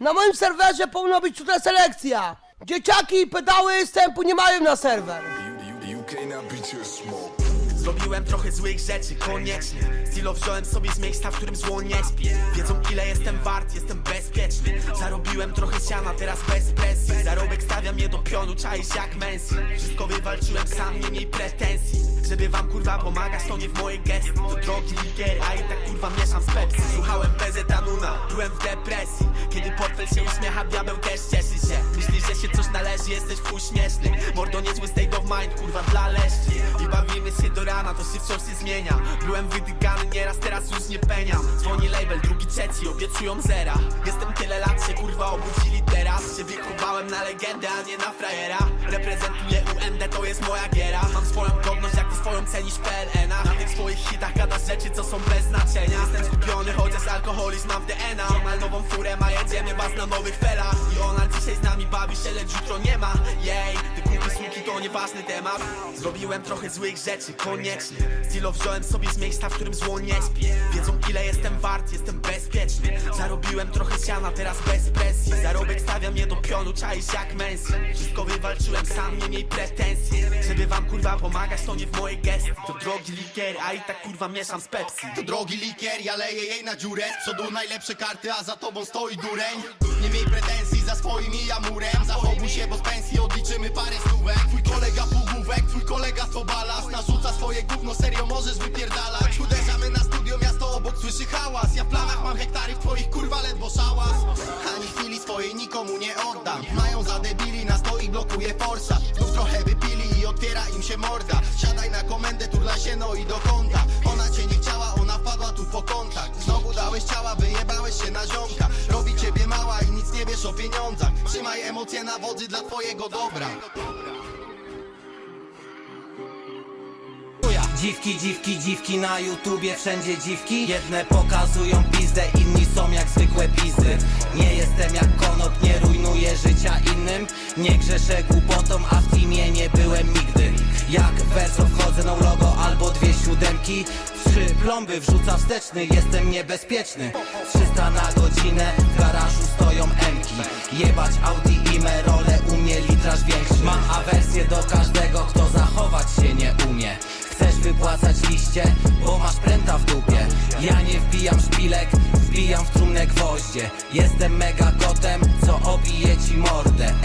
Na moim serwerze powinna być tutaj selekcja. Dzieciaki i pedały wstępu nie mają na serwer. You, you, you. Zrobiłem trochę złych rzeczy, koniecznie. Stilo wziąłem sobie z miejsca, w którym zło nie śpi. Wiedzą ile jestem wart, jestem bezpieczny. Zarobiłem trochę siana, teraz bez presji. Zarobek stawiam je do pionu, czaisz jak Messi. Wszystko wywalczyłem sam, nie miej pretensji. Żeby wam kurwa pomagać, to nie w mojej gestii To drogi ligier, a i tak kurwa mieszam z Pepsi. Słuchałem PZ Anuna, byłem w depresji. Kiedy portfel się uśmiecha, diabeł też cieszy że się coś należy, jesteś w śmieszny. Mordo niezły state of mind, kurwa dla leszczy I bawimy się do rana, to się wciąż się zmienia. Byłem wydygany nieraz, teraz już nie peniam. Dzwoni label, drugi, trzeci, obiecują zera. Jestem tyle lat, się kurwa obudzili teraz. Się wychowałem na legendę, a nie na frajera. Reprezentuję UND, to jest moja giera. Mam swoją godność, jak ty swoją cenisz Na tych swoich hitach gadasz rzeczy, co są bez znaczenia. Jestem skupiony, chociaż alkoholizm mam w DNA Mal nową furę, a jedziemy was na nowych felach. I ona dzisiaj z nami bawi się, lecz jutro nie ma. Jej, ty kupi słuki, to nieważny temat. Zrobiłem trochę złych rzeczy, koniecznie. Stilo wziąłem sobie z miejsca, w którym zło nie śpi. Wiedzą ile jestem wart, jestem bezpieczny. Zarobiłem trochę siana, teraz bez presji. Zarobek stawiam je do pionu, czaisz jak Messi Wszystko wywalczyłem sam, nie miej pretensji Żeby wam kurwa pomagać, to nie w mojej gestii. To drogi likier, a i tak kurwa mieszam z Pepsi. To drogi likier, ja leję jej na dziurę. Z przodu najlepsze karty, a za tobą stoi dureń. Nie miej pretensji za swoim i ja murem Zachowuj się, bo z pensji odliczymy parę stówek nie oddam. Mają za debili, na stoi blokuje forsa. Znów trochę wypili i otwiera im się morda. Siadaj na komendę, turla się no i do kąta Ona cię nie chciała, ona wpadła tu po kontakt. Znowu dałeś ciała, wyjebałeś się na ziomka. Robi ciebie mała i nic nie wiesz o pieniądzach. Trzymaj emocje na wodzy dla twojego dobra Dziwki, dziwki, dziwki na YouTubie, wszędzie dziwki. Jedne pokazują pizdę, inni są jak zwykłe pizdy. Nie jestem jak konop, nie rujnuję życia innym. Nie grzeszę głupotą, a w teamie nie byłem nigdy. Jak werso wchodzę, no logo albo dwie siódemki. Trzy plomby wrzuca wsteczny, jestem niebezpieczny. 300 na godzinę, w garażu stoją emki Jebać Audi i macać liście Bo masz pręta w dupie. Ja nie wbijam szpilek Wbijam w trumnę gwoździe. Jestem mega kotem, co obije ci mordę.